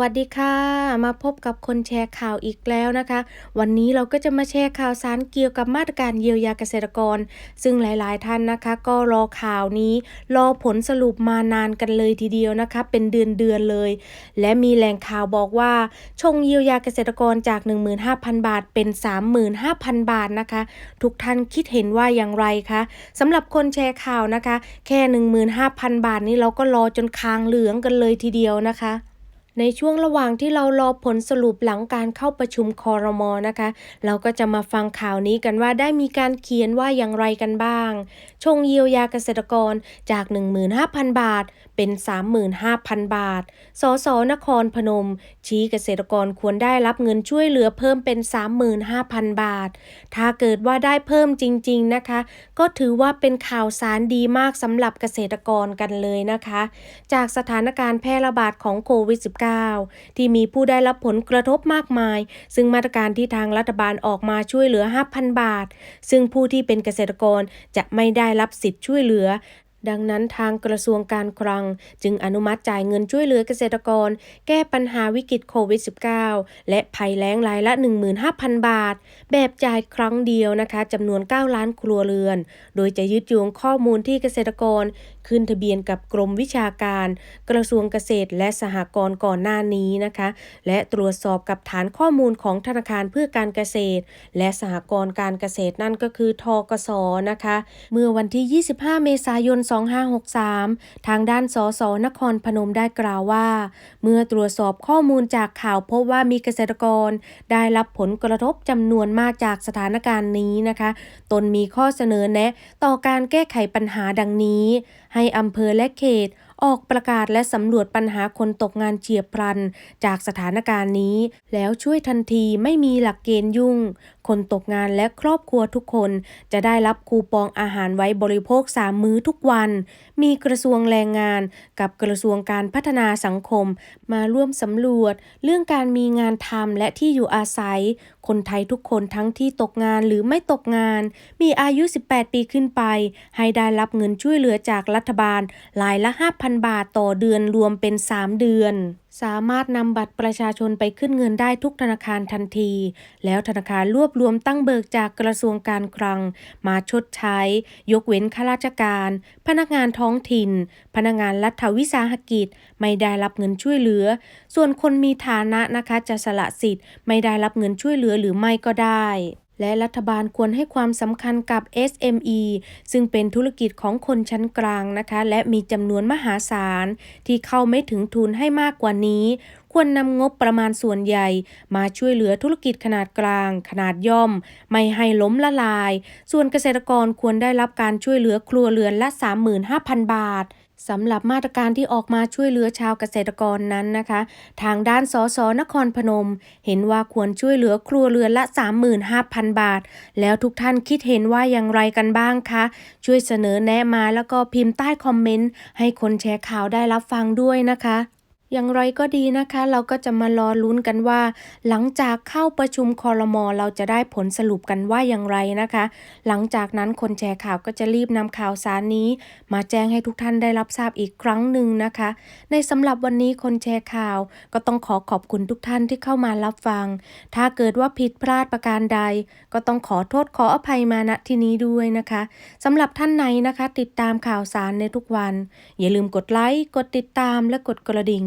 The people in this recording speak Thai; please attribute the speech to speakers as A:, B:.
A: วัสดีค่ะ มาพบกับคนแชร์ข่าวอีกแล้วนะคะ วันนี้เราก็จะมาแชร์ข่าวสารเกี่ยวกับมาตรการเยียวยาเกษตรกร ซึ่งหลายๆท่านนะคะ ก็รอข่าวนี้ รอผลสรุปมานานกันเลยทีเดียวนะคะ เป็นเดือนๆเลย และมีแหล่งข่าวบอกว่า ชงเยียวยาเกษตรกรจาก 15,000 บาทเป็น 35,000 บาทนะคะ ทุกท่านคิดเห็นว่าอย่างไรคะสำหรับคนแชร์ข่าวนะคะ แค่ 15,000 บาทนี้เราก็รอจนคางเหลืองกันเลยทีเดียวนะคะ ในช่วงระหว่างที่เรารอผลสรุปหลังการเข้าประชุมคอรมอนะคะ เราก็จะมาฟังข่าวนี้กันว่าได้มีการเขียนว่าอย่างไรกันบ้าง ชงเยียวยาเกษตรกรจาก 15,000 บาท เป็น 35,000 บาท สสนครพนม ชี้เกษตรกรควรได้รับเงินช่วยเหลือเพิ่มเป็น 35,000 บาท ถ้าเกิดว่าได้เพิ่มจริง ๆนะคะ ก็ถือว่าเป็นข่าวสารดีมากสำหรับเกษตรกรกันเลยนะคะ จากสถานการณ์แพร่ระบาดของโควิด -19 ที่มีผู้ได้รับผลกระทบมากมาย ซึ่งมาตรการที่ทางรัฐบาลออกมาช่วยเหลือ 5,000 บาท ซึ่งผู้ที่เป็นเกษตรกรจะไม่ได้รับสิทธิ์ช่วยเหลือดังนั้นทางกระทรวงการคลัง จึงอนุมัติจ่ายเงินช่วยเหลือเกษตรกร แก้ปัญหาวิกฤตโควิด -19 และภัยแล้งรายละ 15,000 บาท แบบจ่ายครั้งเดียวนะคะจำนวน 9 ล้านครัวเรือน โดยจะยึดโยงข้อมูลที่เกษตรกรขึ้นทะเบียนกับกรมวิชาการ กระทรวงเกษตรและสหกรณ์ก่อนหน้านี้นะคะ และตรวจสอบกับฐานข้อมูลของธนาคารเพื่อการเกษตร และสหกรณ์การเกษตรนั่นก็คือทกสนะคะ เมื่อวันที่ 25 เมษายน 2563 ทางด้านสสนครพนมได้กล่าวว่า เมื่อตรวจสอบข้อมูลจากข่าวพบว่ามีเกษตรกร ได้รับผลกระทบจำนวนมากจากสถานการณ์นี้นะคะ ตนมีข้อเสนอแนะต่อการแก้ไขปัญหาดังนี้ให้อำเภอและเขต ออกประกาศและสำรวจปัญหาคนตกงานเฉียบพลัน จากสถานการณ์นี้ แล้วช่วยทันทีไม่มีหลักเกณฑ์ยุ่ง คนตกงานและครอบครัวทุกคนจะได้รับคูปองอาหารไว้บริโภค3มื้อทุกวัน มีกระทรวงแรงงาน กับกระทรวงการพัฒนาสังคม มาร่วมสำรวจ เรื่องการมีงานทำและที่อยู่อาศัย คนไทยทุกคนทั้งที่ตกงานหรือไม่ตกงาน มีอายุ 18 ปีขึ้นไป ให้ได้รับเงินช่วยเหลือจากรัฐบาลรายละ5,000 บาทต่อเดือนรวมเป็น 3 เดือน สามารถนำบัตรประชาชนไปขึ้นเงินได้ทุกธนาคารทันที แล้วธนาคารรวบรวมตั้งเบิกจากกระทรวงการคลัง มาชดใช้ ยกเว้นข้าราชการ พนักงานท้องถิ่น พนักงานรัฐวิสาหกิจ ไม่ได้รับเงินช่วยเหลือ ส่วนคนมีฐานะนะคะจะสละสิทธิ์ ไม่ได้รับเงินช่วยเหลือหรือไม่ก็ได้ และรัฐบาลควรให้ความสำคัญกับ SME ซึ่งเป็นธุรกิจของคนชั้นกลางนะคะ และมีจำนวนมหาศาลที่เข้าไม่ถึงทุนให้มากกว่านี้ ควรนำงบประมาณส่วนใหญ่ มาช่วยเหลือธุรกิจขนาดกลาง ขนาดย่อม ไม่ให้ล้มละลาย ส่วนเกษตรกรควรได้รับการช่วยเหลือครัวเรือนละ 35,000 บาทสำหรับมาตรการที่ออกมาช่วยเหลือชาวเกษตรกรนั้นนะคะ ทางด้านสสนครพนม เห็นว่าควรช่วยเหลือครัวเรือนละ 35,000 บาท แล้วทุกท่านคิดเห็นว่าอย่างไรกันบ้างคะ ช่วยเสนอแนะมาแล้วก็พิมพ์ใต้คอมเมนต์ ให้คนแชร์ข่าวได้รับฟังด้วยนะคะ อย่างไรก็ดีนะคะ เราก็จะมารอลุ้นกันว่า หลังจากเข้าประชุมคอรมอเราจะได้ผลสรุปกันว่าอย่างไรนะคะ หลังจากนั้นคนแชร์ข่าวก็จะรีบนำข่าวสารนี้ มาแจ้งให้ทุกท่านได้รับทราบอีกครั้งหนึ่งนะคะ ในสำหรับวันนี้คนแชร์ข่าว ก็ต้องขอขอบคุณทุกท่านที่เข้ามารับฟัง ถ้าเกิดว่าผิดพลาดประการใด ก็ต้องขอโทษขออภัยมาณที่นี้ด้วยนะคะสำหรับท่านไหนนะคะ ติดตามข่าวสารในทุกวัน อย่าลืมกดไลค์กดติดตามและกดกระดิ่ง